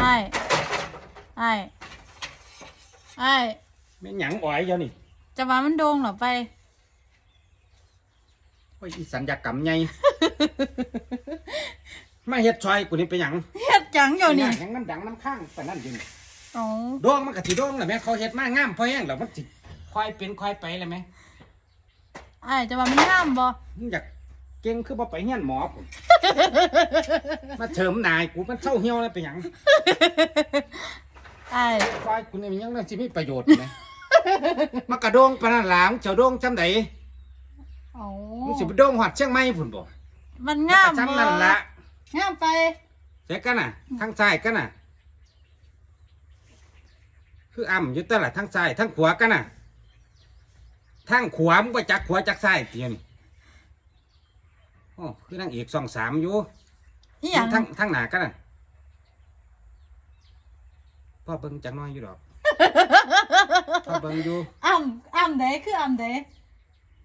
ไอ้ไอ้ไอ้แม่นหยังอ้อยเดี๋ยวนี่จะว่ามันโดงเหรอไป โอ้ยอีสัญญกรรมใหญ่ มาเฮ็ดซอยกูนี่เป็นหยังเฮ็ดหยังอยู่นี่หยังมันดังน้ำข้างปานนั้นอยู่นี่โอ้ดวงมันก็สิดวงแหละแม่เขาเฮ็ดมางามพอแห้งแล้วมันสิค่อยเป็นค่อยไปแหละแม่ไอ้จะว่ามันงามบ่มึงอยากเก่งคือบ่ไปเฮียนหมอผม มาเฉิมนายกูมันเศร้าเหี่ยวแล้วเป็นหยังไอ้ซอยกูนี่มันยังน่าสิมีประโยชน์ไหมมากระโดงปานนั้นหลามเจ้าโดงจำไดโอ้มึงสิไปโดงหอดเชียงใหม่พุ่นบ่มันงามจำบ่นั่นละงามไปเจ๊กันน่ะทางซ้ายกันน่ะ คืออ่ำอยู่แต่ละทางซ้ายทางขวากันน่ะทางขวามึงก็จักขวาจักซ้ายเตียนี่โอ้คือนางเอกสองสามอยู่อีหยังทางทางหน้ากันน่ะพ่อเบิ่งจักหน้อยอยู่ดอกพ่อเบิ่งอยู่อ้ำอ้ำเด้คืออ้ำเด้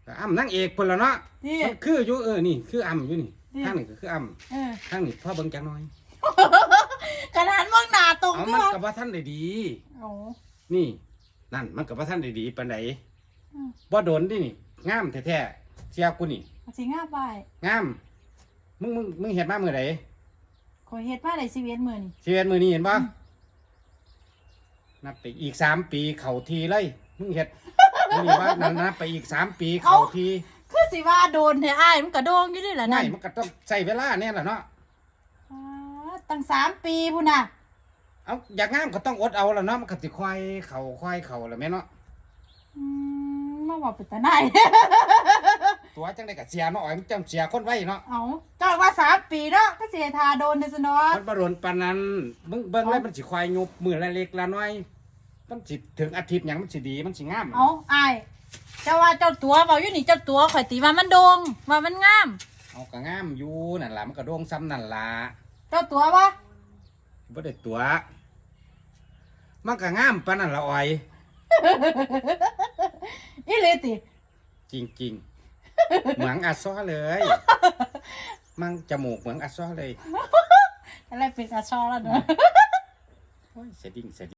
ก็อ่ำนางเอกพุ่นละเนาะนี่มันคืออยู่เออนี่คืออ่ำอยู่นี่นี่ทางนี้ก็คืออ่เออำทางนี้พ่อเบิ่งจักหน้อยกระดานมองหน้าตรงเอาก็มันว่ากับว่าท่านได้ดีโอ้นี่นั่นมันกับว่าท่านได้ดีปานใดอืมบ่โดนดินี่งามแท้ๆ เสียกูนี่สิงามไปงาม มึงมึงมึงเห็นมาเมื่อไหร่ขอยเฮ็ดมาได้ชีวิตมื้อนี่ ชีวิตมือนี้เห็นบ่นับไปอีกสามปีเข่าทีเลย มึงเห็ดมึงนี่ว่านับนับไปอีกสามปีเข่าทีคือสิว่าโดนแท้อ้ายมันก็โดงอยู่นี่แหละไม่นั่นมันก็ต้องใช้เวลาแน่ละเนาะอ๋อตั้งสามปีพุ่นน่ะเอาอยากงามก็ต้องอดเอาละเนาะมันก็สิค่อยเข่าค่อยเข่าละแม่เนาะอืมมาบอกเป็นตาไหนาย ตัวจังได้กับเสียเนาะอ๋อยมันจำเสียคนไว้เนาะเอาเจ้าว่าสามปีเนาะก็เสียทาโดนในสนอมันบรนปานนั้นมึงเบิ่งแล้วมันสิควายยุบมือละเล็กละน้อย มันสิถึงอาทิตย์หยังมันสิดีมันสิงามเอาไอ้ายเจ้าว่าเจ้าตัวเบาอยู่นี่เจ้าตัวข่อยตีว่ามันโดงว่ามันงาม เอาก็งามอยู่นั่นล่ะมันก็โด่งซ้ำนั่นล่ะเจ้าตัววะบ่ได้ตัว มันก็งามปานนั้นละอ่อยอีหลีติจริงๆ เหมืองอัดซ้อเลย มันจมูกเหมืองอัดซ้อเลย อะไรเป็นอาชอแล้วเนอะ โอ้ยเสยดิ้งเสยดง